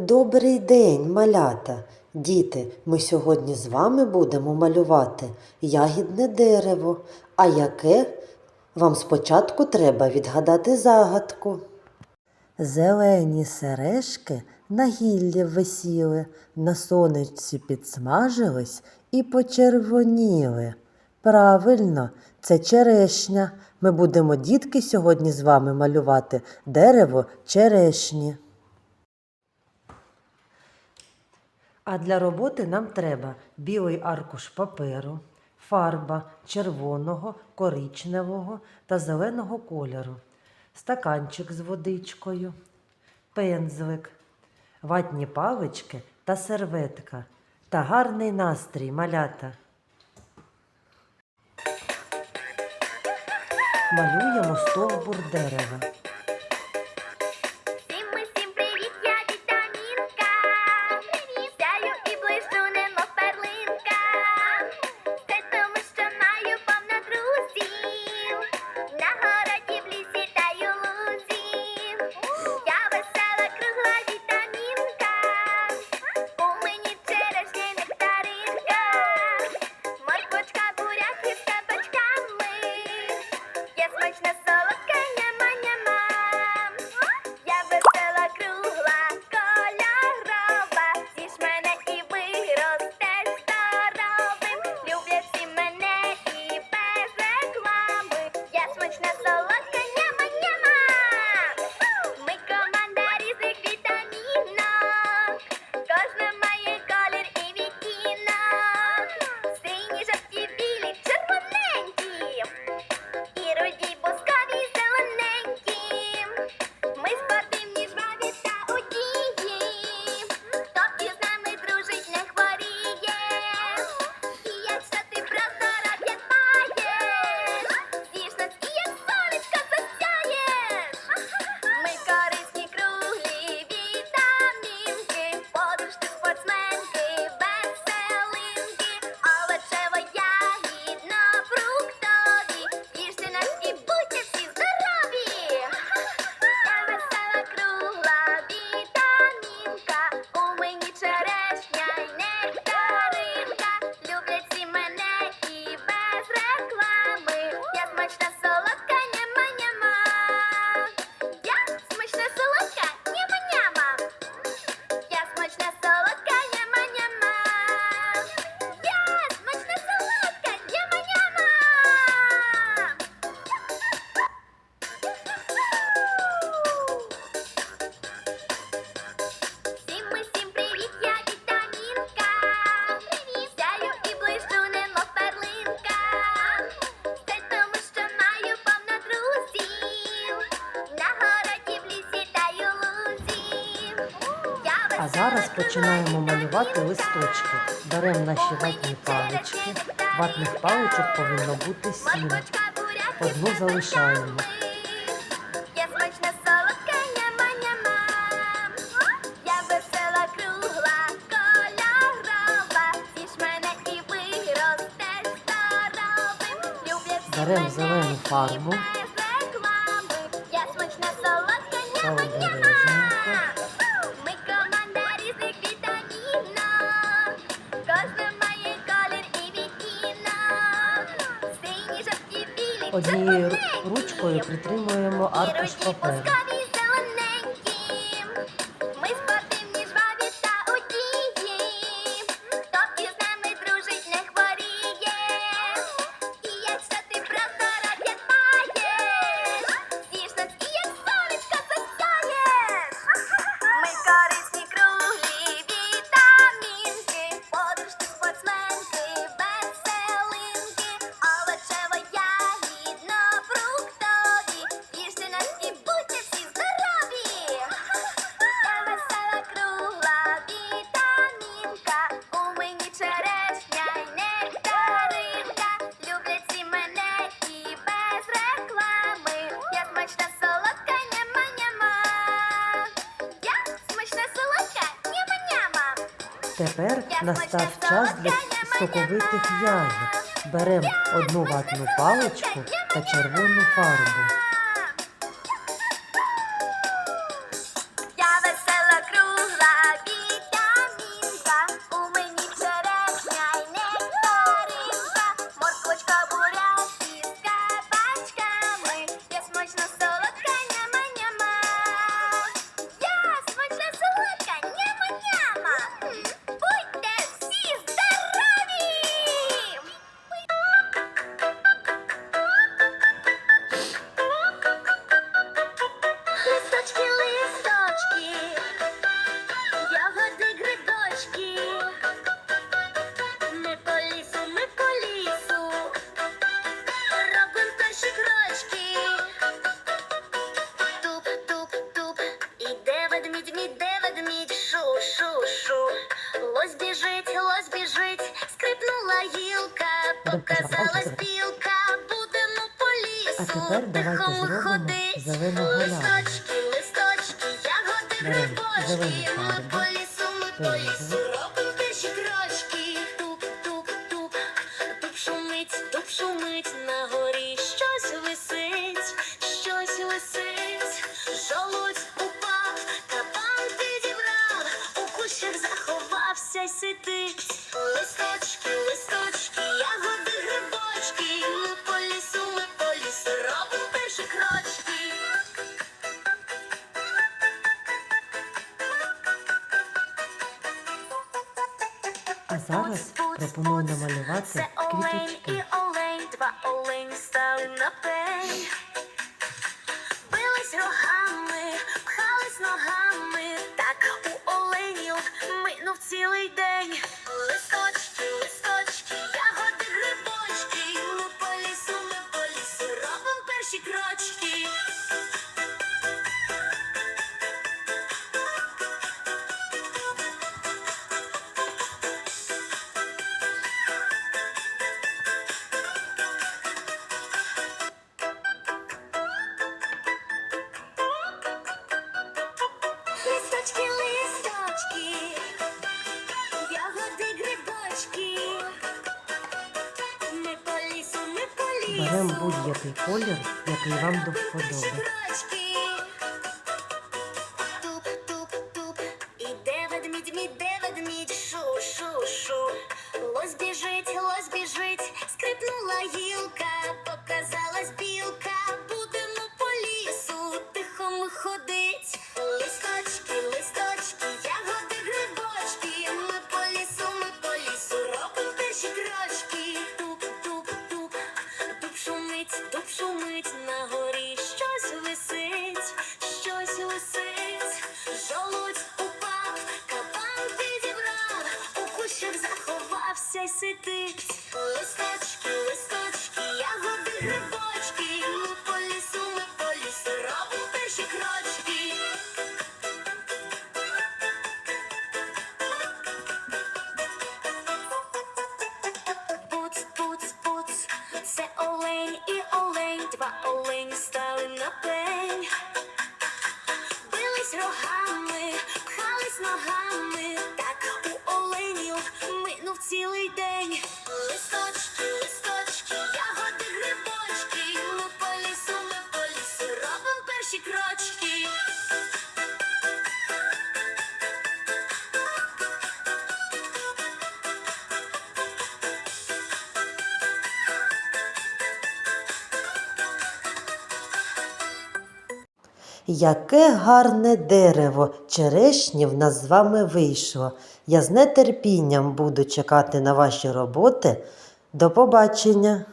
Добрий день, малята! Діти, ми сьогодні з вами будемо малювати ягідне дерево, а яке вам спочатку треба відгадати загадку. Зелені сережки на гіллі висіли, на сонечці підсмажились і почервоніли. Правильно, це черешня. Ми будемо, дітки, сьогодні з вами малювати дерево черешні. А для роботи нам треба білий аркуш паперу, фарба червоного, коричневого та зеленого кольору, стаканчик з водичкою, пензлик, ватні палички та серветка та гарний настрій малята. Малюємо стовбур дерева. Зараз починаємо малювати листочки. Беремо наші ватні палички. Ватних паличок повинно бути сім. Одну залишаємо. Беремо зелену фарбу. Та оберемо. однією ручкою притримуємо аркуш паперу. Тепер настав час для соковитих ягід. Беремо одну ватну паличку та червону фарбу. Листочки, ягоди, грибочки, ми по лісу, ми по лісу, робимо перші крочки. Туп, туп, туп, іде ведмідь, іде ведмідь, шу, шу, шу. Лось біжить, лось біжить, скрипнула гілка, показалась білка, будемо по лісу. А тепер давайте зробимо ходить. зелену галявину. Листочки, листочки, ягоди, Беремо грибочки, зараз пропоную намалювати квіточки. два олені стали на пень. Бились рогами, пхались ногами, так у оленів минув цілий день. Листочки, листочки, ягоди, грибочки, ми по лісу, ми по лісу, робимо перші крочки. Листочки, листочки, ягоди, грибочки. Ми по лісу, ми по лісу. Беремо будь-який колір, який вам до вподоби. Заховався й сидить. Листочки, листочки, ягоди, грибочки, ми по лісу, ми по лісу, робимо перші крочки. Пуц, пуц, пуц, це олень і олень, два олені Яке гарне дерево черешні в нас з вами вийшло. Я з нетерпінням буду чекати на ваші роботи. До побачення!